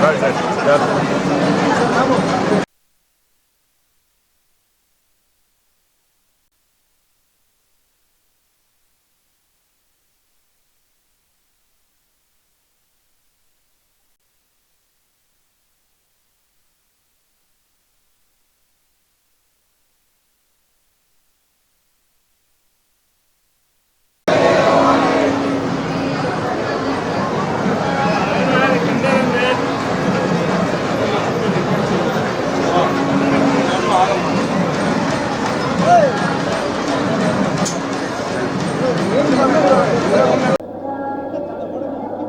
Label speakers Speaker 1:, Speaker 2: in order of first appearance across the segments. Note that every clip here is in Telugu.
Speaker 1: Right, right. Yeah.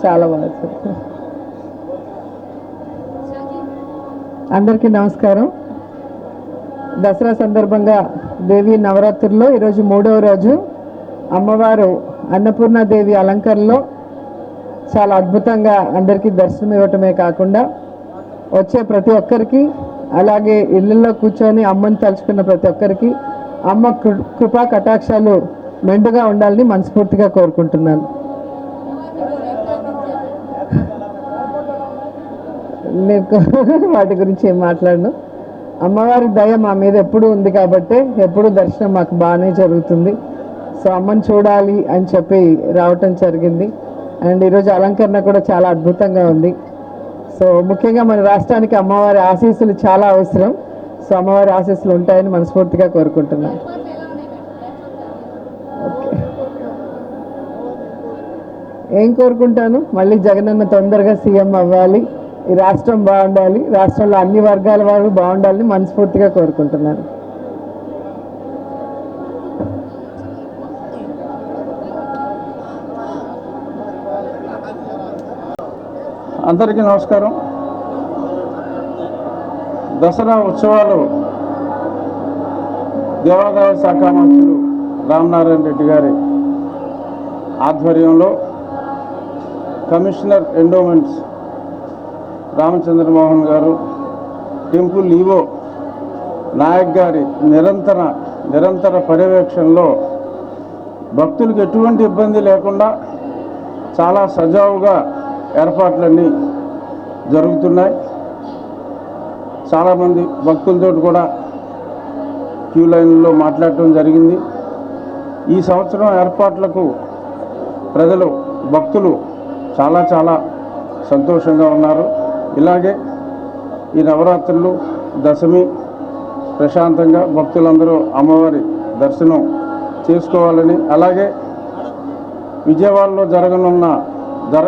Speaker 1: చాలా బాగా సార్ అందరికీ నమస్కారం. దసరా సందర్భంగా దేవి నవరాత్రుల్లో ఈరోజు మూడవ రోజు అమ్మవారు అన్నపూర్ణాదేవి అలంకరణలో చాలా అద్భుతంగా అందరికీ దర్శనం ఇవ్వటమే కాకుండా వచ్చే ప్రతి ఒక్కరికి అలాగే ఇళ్ళల్లో కూర్చొని అమ్మని తలుచుకున్న ప్రతి ఒక్కరికి అమ్మ కృ- కృపా కటాక్షాలు మెండుగా ఉండాలని మనస్ఫూర్తిగా కోరుకుంటున్నాను. వాటి గురించి ఏం మాట్లాడను. అమ్మవారి దయ మా మీద ఎప్పుడూ ఉంది కాబట్టి ఎప్పుడూ దర్శనం మాకు బాగానే జరుగుతుంది. సో అమ్మని చూడాలి అని చెప్పి రావటం జరిగింది. అండ్ ఈరోజు అలంకరణ కూడా చాలా అద్భుతంగా ఉంది. సో ముఖ్యంగా మన రాష్ట్రానికి అమ్మవారి ఆశీస్సులు చాలా అవసరం. సో అమ్మవారి ఆశీస్సులు ఉంటాయని మనస్ఫూర్తిగా కోరుకుంటున్నాను. ఓకే. ఏం కోరుకుంటాను? మళ్ళీ జగనన్న తొందరగా సీఎం అవ్వాలి. ఈ రాష్ట్రం బాగుండాలి రాష్ట్రంలో అన్ని వర్గాల వారు బాగుండాలని మనస్ఫూర్తిగా కోరుకుంటున్నాను.
Speaker 2: అందరికీ నమస్కారం. దసరా ఉత్సవాలు దేవాదాయ శాఖ మంత్రులు రామనారాయణ రెడ్డి గారి ఆధ్వర్యంలో కమిషనర్ ఎండోమెంట్స్ రామచంద్రమోహన్ గారు టెంపుల్ ఈవో నాయక్ గారి నిరంతర నిరంతర పర్యవేక్షణలో భక్తులకు ఎటువంటి ఇబ్బంది లేకుండా చాలా సజావుగా ఏర్పాట్లన్నీ జరుగుతున్నాయి. చాలామంది భక్తులతో కూడా క్యూ లైన్లో మాట్లాడటం జరిగింది. ఈ సంవత్సరం ఏర్పాట్లకు ప్రజలు భక్తులు చాలా చాలా సంతోషంగా ఉన్నారు. ఇలాగే ఈ నవరాత్రులు దశమి ప్రశాంతంగా భక్తులందరూ అమ్మవారి దర్శనం చేసుకోవాలని అలాగే విజయవాడలో జరగనున్న జర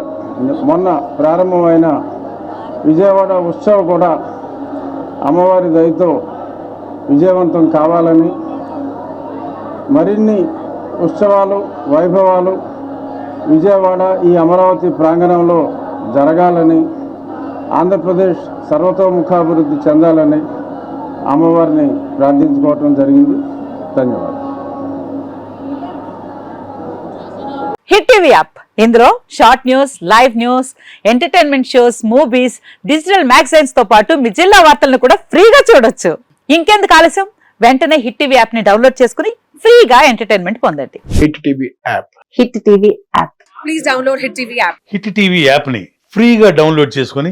Speaker 2: మొన్న ప్రారంభమైన విజయవాడ ఉత్సవ కూడా అమ్మవారి దయతో విజయవంతం కావాలని మరిన్ని ఉత్సవాలు వైభవాలు విజయవాడ ఈ అమరావతి ప్రాంగణంలో జరగాలని ఆంధ్రప్రదేశ్ సర్వతోముఖాభివృద్ధి చెందాలని అమ్మవారిని ప్రార్థించుకోవటం జరిగింది. ధన్యవాదాలు.
Speaker 3: Hit TV app. ఇందులో short news live news entertainment shows movies digital మ్యాగజైన్స్తో పాటు మీ జిల్లా వార్తలను కూడా ఫ్రీగా చూడొచ్చు. ఇంకెందుకు ఆలస్యం? వెంటనే హిట్ టీవీ యాప్ని డౌన్లోడ్ చేసుకుని ఫ్రీగా ఎంటర్టైన్మెంట్ పొందండి.
Speaker 4: Hit TV app.
Speaker 3: Hit TV app.
Speaker 5: Please download Hit TV app.
Speaker 6: Hit TV యాప్ని ఫ్రీగా డౌన్లోడ్ చేసుకొని